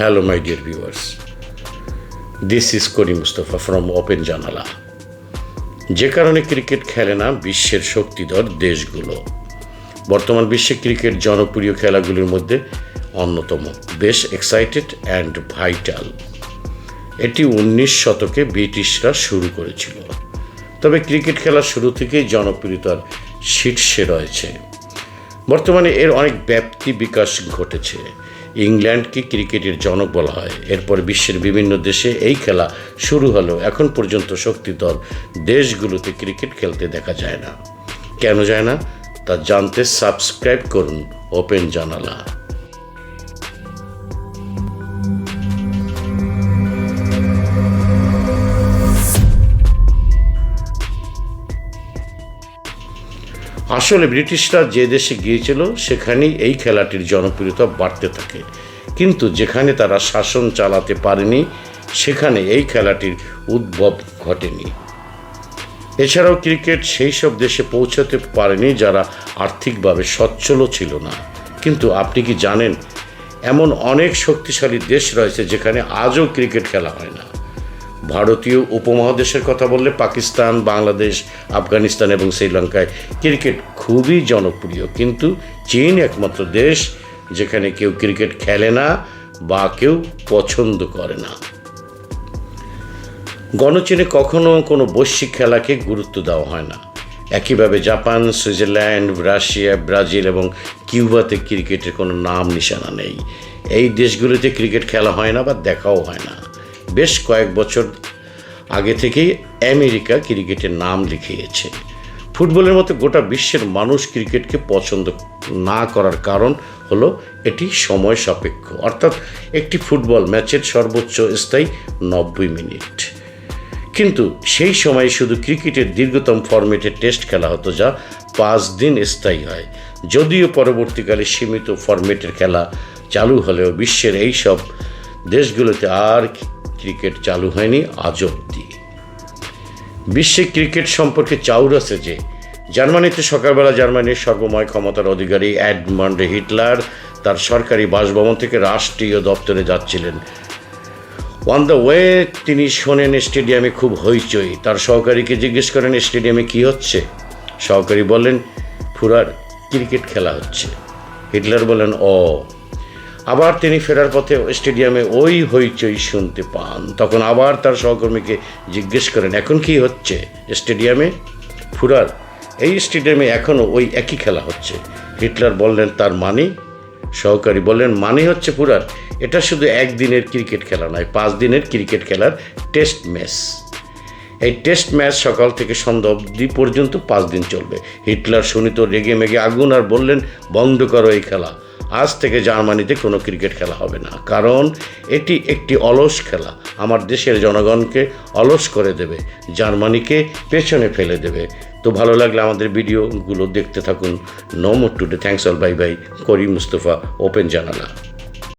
Hello, my dear viewers. This is Kori Mustafa from Open Janala. যে কারণে cricket খেলে না বিশ্বের শক্তিধর দেশগুলো। বর্তমান বিশ্বে ক্রিকেট জনপ্রিয় খেলাগুলির মধ্যে অন্যতম। বেশ এক্সাইটেড অ্যান্ড ভাইটাল এটি উনিশ শতকে ব্রিটিশরা শুরু করেছিল। তবে ক্রিকেট খেলা শুরু থেকেই জনপ্রিয়তার শীর্ষে রয়েছে। বর্তমানে এর অনেক ব্যাপ্তি বিকাশ ঘটেছে। ইংল্যান্ডকে ক্রিকেটের জনক বলা হয়। এরপর বিশ্বের বিভিন্ন দেশে এই খেলা শুরু হলেও এখন পর্যন্ত শক্তি শক্তিধর দেশগুলোতে ক্রিকেট খেলতে দেখা যায় না। কেন যায় না? তা জানতে সাবস্ক্রাইব করুন ওপেন জানালা। আসলে ব্রিটিশরা যে দেশে গিয়েছিল, সেখানেই এই খেলাটির জনপ্রিয়তা বাড়তে থাকে। কিন্তু যেখানে তারা শাসন চালাতে পারেনি, সেখানে এই খেলাটির উদ্ভব ঘটেনি। এছাড়াও ক্রিকেট সেই সব দেশে পৌঁছাতে পারেনি যারা আর্থিকভাবে সচ্ছলও ছিল না। কিন্তু আপনি কি জানেন, এমন অনেক শক্তিশালী দেশ রয়েছে যেখানে আজও ক্রিকেট খেলা হয় না। ভারতীয় উপমহাদেশের কথা বললে পাকিস্তান, বাংলাদেশ, আফগানিস্তান এবং শ্রীলঙ্কায় ক্রিকেট খুবই জনপ্রিয়। কিন্তু চীন একমাত্র দেশ যেখানে কেউ ক্রিকেট খেলে না বা কেউ পছন্দ করে না। গণচীনে কখনো কোনো বৈশ্বিক খেলাকে গুরুত্ব দেওয়া হয় না। একইভাবে জাপান, সুইজারল্যান্ড, রাশিয়া, ব্রাজিল এবং কিউবাতে ক্রিকেটের কোনো নাম নিশানা নেই। এই দেশগুলোতে ক্রিকেট খেলা হয় না বা দেখাও হয় না। বেশ কয়েক বছর আগে থেকেই আমেরিকা ক্রিকেটের নাম লিখিয়েছে। ফুটবলের মতো গোটা বিশ্বের মানুষ ক্রিকেটকে পছন্দ না করার কারণ হলো এটি সময় সাপেক্ষ। অর্থাৎ একটি ফুটবল ম্যাচের সর্বোচ্চ স্থায়ী নব্বই মিনিট। কিন্তু সেই সময় শুধু ক্রিকেটের দীর্ঘতম ফরম্যাটে টেস্ট খেলা হতো যা পাঁচ দিন স্থায়ী হয়। যদিও পরবর্তীকালে সীমিত ফরম্যাটের খেলা চালু হলেও বিশ্বের এই সব দেশগুলোতে আর ক্রিকেট চালু হয়নি আজ অব্দি বিশ্বে ক্রিকেট সম্পর্কে চাউর আছে যে, জার্মানিতে সকালবেলা জার্মানির সর্বময় ক্ষমতার অধিকারী অ্যাডমন্ড হিটলার তার সরকারি বাসভবন থেকে রাষ্ট্রীয় দপ্তরে যাচ্ছিলেন। অন দ্য ওয়ে তিনি শোনেন স্টেডিয়ামে খুব হইচই। তার সহকারীকে জিজ্ঞেস করেন, স্টেডিয়ামে কি হচ্ছে? সহকারী বলেন ফুরার ক্রিকেট খেলা হচ্ছে। হিটলার বলেন ও আবার তিনি ফেরার পথে স্টেডিয়ামে ওই হইচই শুনতে পান। তখন আবার তার সহকর্মীকে জিজ্ঞেস করেন, এখন কি হচ্ছে স্টেডিয়ামে? ফুরার, এই স্টেডিয়ামে এখনও ওই একই খেলা হচ্ছে। হিটলার বললেন, তার মানে? সহকারী বললেন মানে হচ্ছে পুরার এটা শুধু একদিনের ক্রিকেট খেলা নয়, পাঁচ দিনের ক্রিকেট খেলার টেস্ট ম্যাচ। এই টেস্ট ম্যাচ সকাল থেকে সন্ধ্যা অবধি পর্যন্ত পাঁচ দিন চলবে। হিটলার শুনিত রেগে মেগে আগুন আর বললেন, বন্ধ করো এই খেলা। আজ থেকে জার্মানিতে কোনো ক্রিকেট খেলা হবে না। কারণ এটি একটি অলস খেলা। আমার দেশের জনগণকে অলস করে দেবে। জার্মানিকে পেছনে ফেলে দেবে। তো ভালো লাগলে আমাদের ভিডিওগুলো দেখতে থাকুন। No more today thanks all. Bye bye. করি মুস্তফা, ওপেন জানালা।